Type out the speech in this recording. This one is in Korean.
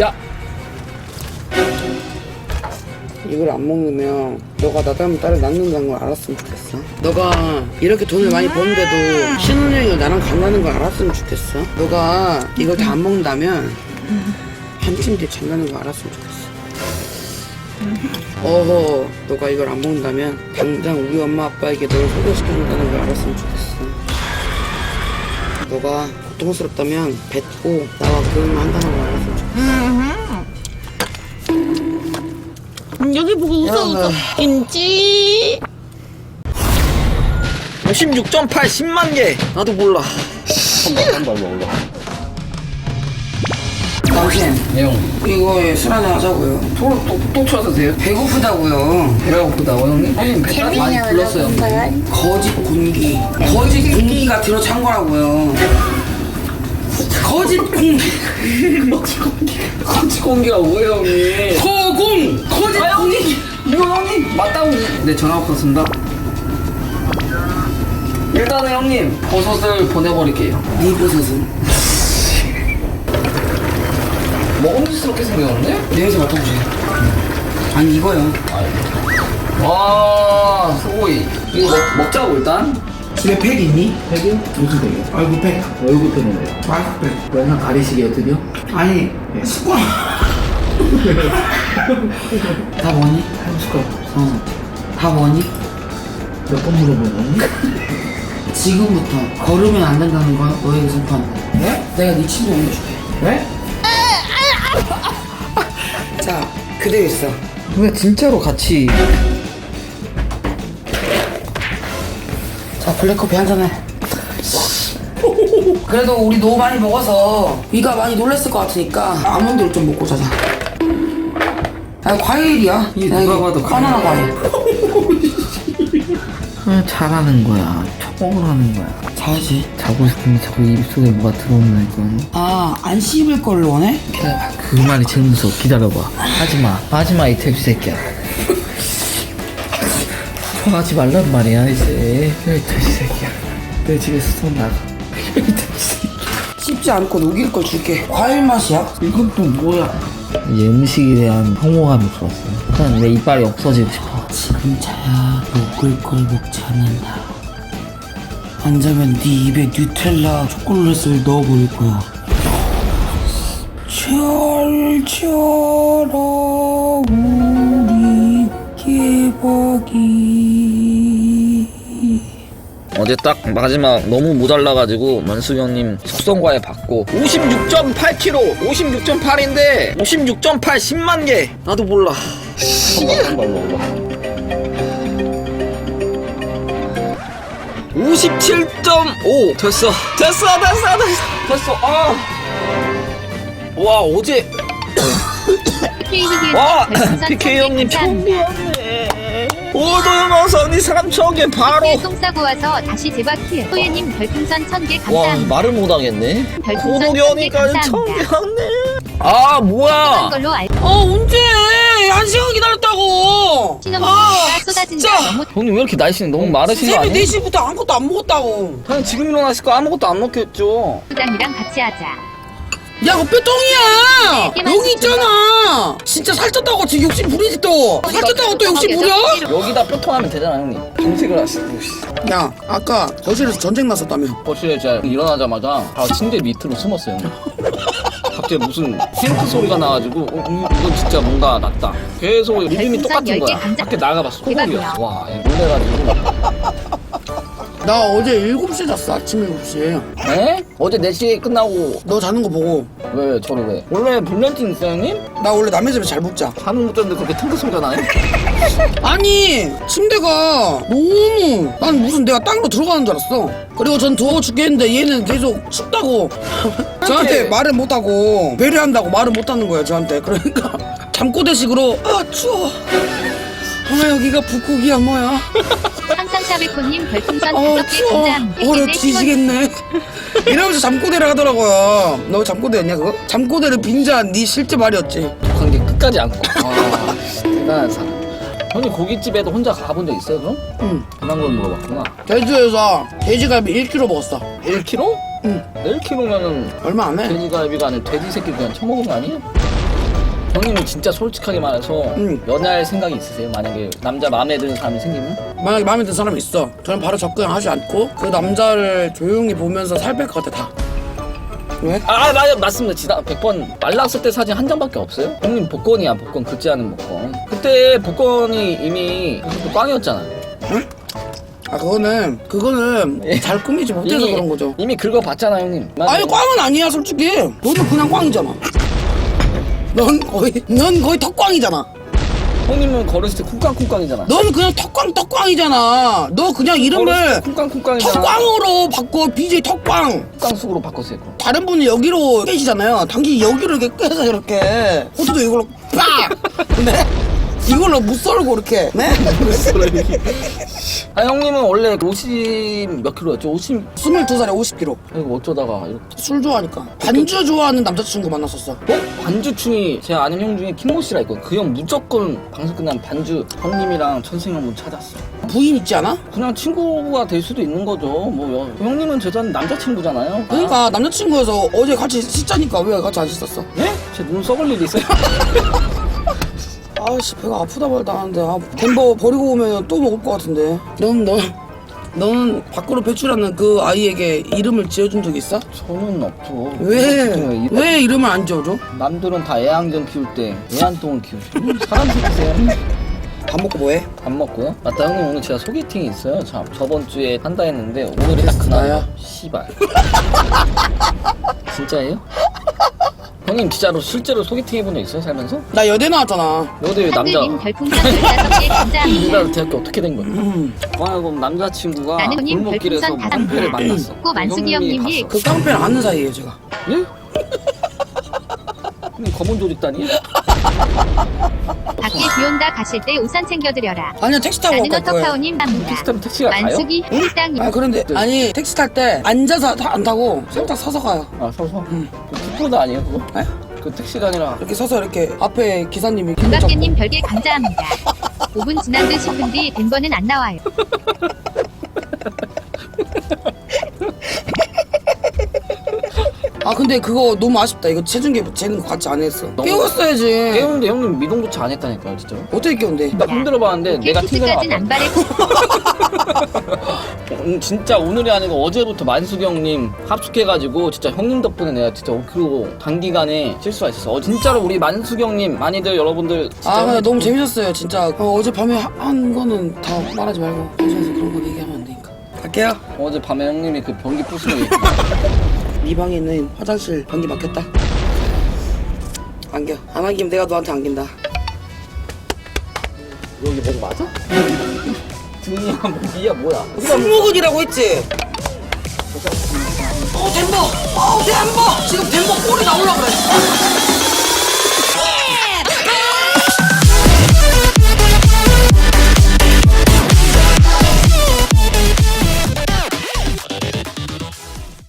야 이걸 안 먹으면 너가 나 닮은 딸을 낳는다는 걸 알았으면 좋겠어. 너가 이렇게 돈을 많이 버는데도 신혼여행을 나랑 간다는 걸 알았으면 좋겠어. 너가 이걸 다 안 먹는다면 뒤에 잔다는 걸 알았으면 좋겠어. 어허, 너가 이걸 안 먹는다면 당장 우리 엄마 아빠에게 너를 소개시켜준다는 걸 알았으면 좋겠어. 너가 고통스럽다면 뱉고 나와 결혼을 한다는 걸. 음, 여기 보고 웃어 웃어. 김치. 56.8 10만 개 나도 몰라 당신 형 이거 술 한잔 하자고요. 토로 또, 또 쳐도 돼요? 배고프다고요. 배가 고프다고 형님? 형님 배탈 많이 불렀어요 거짓 공기. 거짓 공기가 들어찬 거라고요. 거짓 공기. 거치 공기가 뭐예요 형님 거공. 거짓 아! 공기. 이거 형님 맞다고 네 전화 왔습니다 일단은 형님 버섯을 보내버릴게요 네 버섯은 먹음직스럽게 생겼는데? 냄새 맡아보세요. 아니 이거요. 와 소고기 이거 먹, 먹자고 일단 집에 팩 있니? 팩이요? 무슨 팩이요? 얼굴 팩. 얼굴 팩인데요. 마스크 팩. 영상 가리시게요, 드디어? 아니 습관. 다 뭐니? 한 숟가락. 어. 다 뭐니? 몇 번 물어보니? 지금부터 걸으면 안 된다는 거 너에게 선포한다. 네? 내가 네 침대 옮겨줄게. 네? 자, 그대로 있어. 왜 진짜로 같이 블랙커피 한 잔해. 그래도 우리 너무 많이 먹어서 위가 많이 놀랬을 것 같으니까 아몬드를 좀 먹고 자자. 아, 과일이야. 이게 야, 누가 봐도 바나나 과일. 잘하는 거야. 초공을 하는 거야. 자야지. 자고 싶으면 자꾸 입속에 뭐가 들어온다니까. 아, 안 씹을 걸 원해? 기다려봐. 그 말이 제일 무서워. 기다려봐. 하지마. 하지마, 이 돼지 새끼야. 하지 말란 말이야, 이제. 이 돼지 새끼야. 내 집에서 손 나가. 이 돼지 새끼야. 씹지 않고 녹일 걸 줄게. 과일 맛이야? 이건 또 뭐야? 이 음식에 대한 혐오감이 들었어요. 그냥 내 이빨이 없어지고 싶어. 지금차야 녹을 걸 먹지 않는다. 안 자면 네 입에 뉴텔라 초콜릿을 넣어버릴 거야. 우리 깨박이. 어제 딱 마지막 너무 모자라가지고 만수 형님 숙성과에 받고 56.8kg 56.8인데 56.8 10만 개. 나도 몰라. (57.5) 됐어. 됐어 됐어 됐어. 됐어. 아 와 어제 와 PK 형님 보았네 오도영어선이 3천 개 바로 똥 싸고 와서 다시 킬. 소예님 별풍선 1000개 와 감사합니다. 말을 못하겠네 별풍선 고독이 1000개 오니까 천개 감사합니다. 왔네 아 뭐야 걸로 알. 어 언제 한 시간 기다렸다고 신혼부부가 쏟아진다 진짜. 너무 형님 왜 이렇게 날씨는 너무 마르신 거 새벽 아니에요? 4시부터 아무것도 안 먹었다고 형님 지금 일어나실 거 아무것도 안 먹겠죠 부장이랑 같이 하자. 야 그거 뼈똥이야. 네, 여기 있잖아. 진짜 살쪘다고 지금 욕심 부리지 또. 살쪘다고 또 욕심 부려? 여기다 뼈통하면 되잖아 형님. 검색을 하시고 야 아까 거실에서 전쟁 났었다며. 거실에 제가 일어나자마자 바로 침대 밑으로 숨었어요 형님. 갑자기 무슨 탱크 소리가 나가지고 어, 음, 이건 진짜 뭔가 낫다. 계속 리듬이 똑같은 10개 거야 밖에 나가봤어. 소고기였어 와 놀래가지고 나 어제 7시에 잤어 아침 7시에 에? 어제 4시에 끝나고 너 자는 거 보고 왜, 왜 저를 왜 원래 불면증 있어요 형님? 나 원래 남의 집에 잘 못 자. 자는 못 잤는데 그렇게 탱크 소리가 나요? 아니 침대가 너무 난 무슨 내가 땅으로 들어가는 줄 알았어. 그리고 전 더워 죽겠는데 얘는 계속 춥다고 저한테 말을 못하고 배려한다고 말을 못하는 거예요 저한테. 그러니까 잠꼬대식으로 아 추워. 아 여기가 북극이야 뭐야? 샤베코님 별풍선 어 5개 추워. 감사합니다. 얼어 네, 뒤지겠네. 이러면서 잠꼬대를 하더라고요. 너 잠꼬대였냐 그거? 잠꼬대를 빙자한 네 실제 말이었지. 독한 게 끝까지 안고 와 대단한 사람 형님 고깃집에도 혼자 가본 적 있어요 그럼? 응. 그런 걸 물어봤구나 제주에서 돼지갈비 1kg 먹었어. 1kg? 1 k 로면은 얼마 안 해. 돼지갈비가 아니라 돼지 새끼 그냥 처먹은 거 아니에요? 형님은 진짜 솔직하게 말해서 응. 연애할 생각이 있으세요? 만약에 남자 마음에 드는 사람이 생기면? 만약에 마음에 드는 사람이 있어. 저는 바로 접근하지 않고 그 남자를 조용히 보면서 살 뺄 것 같아 다. 왜? 아, 아 맞아 맞습니다 지난 100번 말랐을 때 사진 한 장밖에 없어요? 형님 복권이야 복권 긁지 않은 복권 그때 복권이 이미 꽝이었잖아 아 그거는 그거는 예. 잘 꾸미지 못해서 그런 거죠. 이미 긁어봤잖아 형님 아니 꽝은 아니야 솔직히. 너는 그냥 꽝이잖아. 넌 거의 넌 거의 턱꽝이잖아. 형님은 걸었을 때 쿵깡쿵깡이잖아 너는 그냥 턱꽝 턱꽝이잖아. 너 그냥 이름을 쿵깡쿵깡이잖아 턱꽝으로 바꿔 BJ 턱꽝. 쿵깡숙으로 바꿨어요 그럼 다른 분이 여기로 깨시잖아요. 당신이 여기로 이렇게 깨서 이렇게 호두도 이걸로 빡. 네? 이걸로 못 썰고 이렇게. 네? 아 형님은 원래 50 몇 킬로였죠? 50 22살에 50kg. 이거 어쩌다가 이렇게 술 좋아하니까. 반주 좋아하는 남자친구 만났었어. 어? 반주충이 제 아는 형 중에 킴모 씨라 있거든 그 형 무조건 방송 끝나면 반주 형님이랑 천승 형분 찾았어 부인 있지 않아? 그냥 친구가 될 수도 있는 거죠 뭐 여- 형님은 제전 남자친구잖아요 그러니까 남자친구여서 어제 같이 씻자니까 왜 같이 안 씻었어? 예? 제눈 썩을 일 있어요? 아씨 배가 아프다 말다 하는데 아, 덴버 버리고 오면 또 먹을 것 같은데 넌 너, 너는 밖으로 배출하는 그 아이에게 이름을 지어준 적 있어? 저는 없죠 왜? 왜 이름을 안 지어줘? 남들은 다 애완견 키울 때 애완동을 키우죠 음, 사람 새끼세요 밥 먹고 뭐해? 밥 먹고요? 맞다 형님 오늘 제가 소개팅이 있어요 저, 저번 주에 한다 했는데 오늘이 딱 나야? 그날이야 씨발 진짜예요? 형님 진짜로 실제로 소개팅 해본 적 있어요 살면서? 나 여대 나왔잖아 왜 남자 한글님 별풍선 15개 감사합니다. 우리나라 대학교 어떻게 된 거야? 음. 아 그럼 남자친구가 나는 형님 골목길에서 별풍선 다섯 만배를 개. 만났어 꼭 만숙이 형님이. 그 깡패를 아는 사이에요 제가 예? 형님 검은 조직단이에요? 밖에 비 온다 가실 때 우산 챙겨드려라. 아니야 택시 타고 나는 갈 거야 어떡하오님 합니다. 비슷하면 택시가 가요? 만숙이 일당 아 그런데 아니 택시 탈 때 앉아서 타- 안 타고 살짝 서서 가요 아 서서? 응. 그 킥보드 아니에요 그거? 에? 그 택시가 아니라 이렇게 서서 이렇게 앞에 기사님이 김박계님 별개 감사합니다. 5분 지난 듯 싶은 뒤 덴버는 안 나와요. 아 근데 그거 너무 아쉽다. 이거 체중계 재는 거 같이 안 했어. 너무- 깨웠어야지. 깨우는데 형님 미동조차 안 했다니까요 진짜로? 어떻게 깨운대 나 힘들어봤는데 내가 튕겨나왔다 키스까진 안 바랬고 음, 진짜 오늘이 아니고 어제부터 만숙이 형님 합숙해가지고 진짜 형님 덕분에 내가 진짜 그리고 단기간에 실수가 있었어. 어, 진짜로 우리 만숙이 형님 많이들 여러분들 진짜 아 근데 형님 너무 재밌었어요 진짜. 어, 어젯밤에 하- 한 거는 다 말하지 말고. 방송에서 그런 거 얘기하면 안 되니까. 갈게요. 어제 밤에 형님이 그 변기 부수는 게 네 방에 있는 화장실 변기 막혔다. 안겨. 안 안기면 내가 너한테 안긴다. 여기 뭐 맞아? 등이야 목이야 뭐야? 승모근이라고 했지? 어 덴버! 어 덴버! 지금 덴버 골이 나오려고 그래